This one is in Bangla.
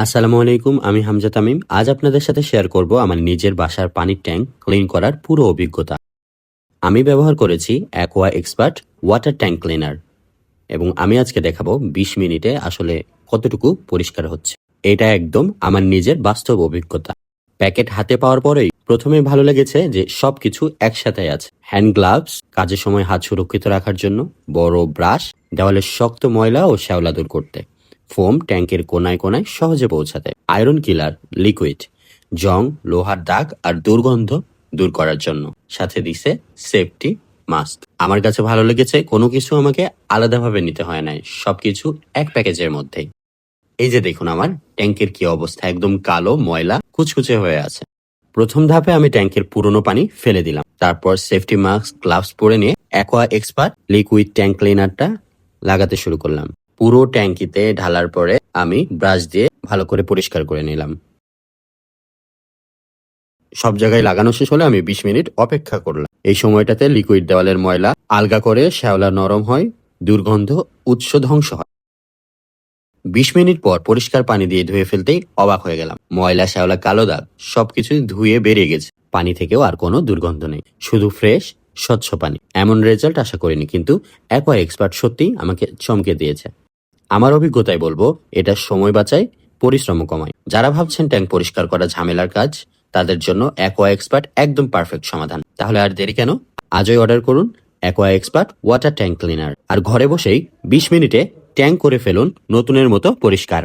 আসসালামু আলাইকুম, আমি হামজা তামিম। আজ আপনাদের সাথে শেয়ার করব আমার নিজের বাসার পানির ট্যাঙ্ক ক্লিন করার পুরো অভিজ্ঞতা। আমি ব্যবহার করেছি Aqua Expert water tank cleaner এবং আমি আজকে দেখাবো বিশ মিনিটে আসলে কতটুকু পরিষ্কার হচ্ছে। এটা একদম আমার নিজের বাস্তব অভিজ্ঞতা। প্যাকেট হাতে পাওয়ার পরেই প্রথমে ভালো লেগেছে যে সবকিছু একসাথে আছে। হ্যান্ড গ্লাভস কাজের সময় হাত সুরক্ষিত রাখার জন্য, বড় ব্রাশ দেওয়ালের শক্ত ময়লা ও শ্যাওলা দূর করতে। ফোম ট্যাঙ্কের কোনায় কোনায় সহজে পৌঁছাতে। আয়রন কিলার, লিকুইড, জং, লোহার দাগ আর দুর্গন্ধ দূর করার জন্য। সাথে দিছে সেফটি মাস্ক। আমার কাছে ভালো লেগেছে, কোনো কিছু আমাকে আলাদাভাবে নিতে হয় নাই, সবকিছু এক প্যাকেজের মধ্যেই। এই যে দেখুন আমার, ট্যাঙ্কের কি অবস্থা, একদম কালো, ময়লা, কুচকুচে হয়ে আছে। প্রথম ধাপে আমি ট্যাঙ্কের পুরনো পানি ফেলে দিলাম। তারপর সেফটি মাস্ক, গ্লাভস পরে নিয়ে অ্যাকোয়া এক্সপার্ট লিকুইড ট্যাঙ্ক ক্লিনারটা লাগাতে শুরু করলাম। পুরো ট্যাঙ্কিতে ঢালার পরে আমি ব্রাশ দিয়ে ভালো করে পরিষ্কার করে নিলাম। সব জায়গায় লাগানো শেষ হলে আমি বিশ মিনিট অপেক্ষা করলাম। এই সময়টাতে লিকুইড দেওয়ালের ময়লা আলগা করে শ্যাওলা নরম হয়, দুর্গন্ধ উৎস ধ্বংস হয়। বিশ মিনিট পর পরিষ্কার পানি দিয়ে ধুয়ে ফেলতেই অবাক হয়ে গেলাম। ময়লা, শ্যাওলা, কালো দাগ সবকিছু ধুয়ে বেরিয়ে গেছে। পানি থেকেও আর কোনো দুর্গন্ধ নেই। শুধু ফ্রেশ, স্বচ্ছ পানি। এমন রেজাল্ট আশা করিনি, কিন্তু অ্যাকোয়া এক্সপার্ট সত্যি আমাকে চমকে দিয়েছে। আমার অভিজ্ঞতায় বলব, এটা সময় বাঁচায় পরিশ্রম কমায়। যারা ভাবছেন ট্যাঙ্ক পরিষ্কার করা ঝামেলার কাজ, তাদের জন্য অ্যাকোয়া এক্সপার্ট একদম পারফেক্ট সমাধান। তাহলে আর দেরি কেন? আজই অর্ডার করুন aqua expert water tank cleaner আর ঘরে বসেই বিশ মিনিটে ট্যাঙ্ক করে ফেলুন নতুনের মতো পরিষ্কার।